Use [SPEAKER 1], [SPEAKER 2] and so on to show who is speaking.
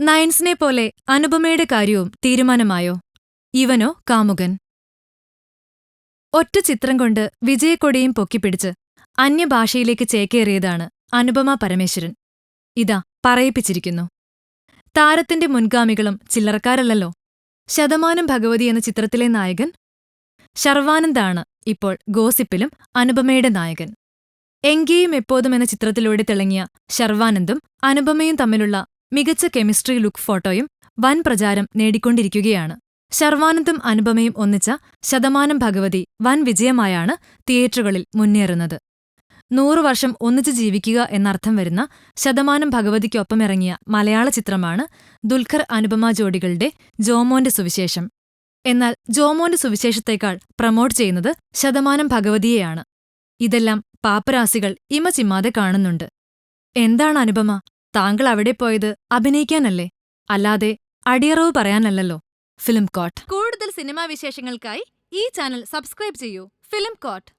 [SPEAKER 1] നയൻസിനെ പോലെ അനുപമയുടെ കാര്യവും തീരുമാനമായോ? ഇവനോ കാമുകൻ? ഒറ്റ ചിത്രം കൊണ്ട് വിജയക്കൊടിയും പൊക്കിപ്പിടിച്ച് അന്യഭാഷയിലേക്ക് ചേക്കേറിയതാണ് അനുപമ പരമേശ്വരൻ. ഇതാ പറയിപ്പിച്ചിരിക്കുന്നു. താരത്തിന്റെ മുൻഗാമികളും ചില്ലറക്കാരല്ലല്ലോ. ശതമാനം ഭഗവതി എന്ന ചിത്രത്തിലെ നായകൻ? ശർവാനന്ദാണ് ഇപ്പോൾ ഗോസിപ്പിലും അനുപമയുടെ നായകൻ. എങ്കേയും എപ്പോതും എന്ന ചിത്രത്തിലൂടെ തിളങ്ങിയ ശർവാനന്ദും അനുപമയും തമ്മിലുള്ള മികച്ച കെമിസ്ട്രി ലുക്ക് ഫോട്ടോയും വൻ പ്രചാരം നേടിക്കൊണ്ടിരിക്കുകയാണ്. ശർവാനന്ദും അനുപമയും ഒന്നിച്ച ശതമാനം ഭഗവതി വൻ വിജയമായാണ് തിയേറ്ററുകളിൽ മുന്നേറുന്നത്. നൂറു വർഷം ഒന്നിച്ചു ജീവിക്കുക എന്നർത്ഥം വരുന്ന ശതമാനം ഭഗവതിക്കൊപ്പമിറങ്ങിയ മലയാള ചിത്രമാണ് ദുൽഖർ അനുപമ ജോഡികളുടെ ജോമോന്റെ സുവിശേഷം. എന്നാൽ ജോമോന്റെ സുവിശേഷത്തേക്കാൾ പ്രമോട്ട് ചെയ്യുന്നത് ശതമാനം ഭഗവതിയെയാണ്. ഇതെല്ലാം പാപ്പരാസികൾ ഇമ ചിമ്മാതെ കാണുന്നുണ്ട്. എന്താണ് അനുപമ? താങ്കൾ അവിടെ പോയത് അഭിനയിക്കാനല്ലേ? അല്ലാതെ അടിയറവ് പറയാനല്ലല്ലോ. Film coat. കൂടുതൽ സിനിമാ വിശേഷങ്ങൾക്കായി ഈ ചാനൽ സബ്സ്ക്രൈബ് ചെയ്യൂ. Film coat.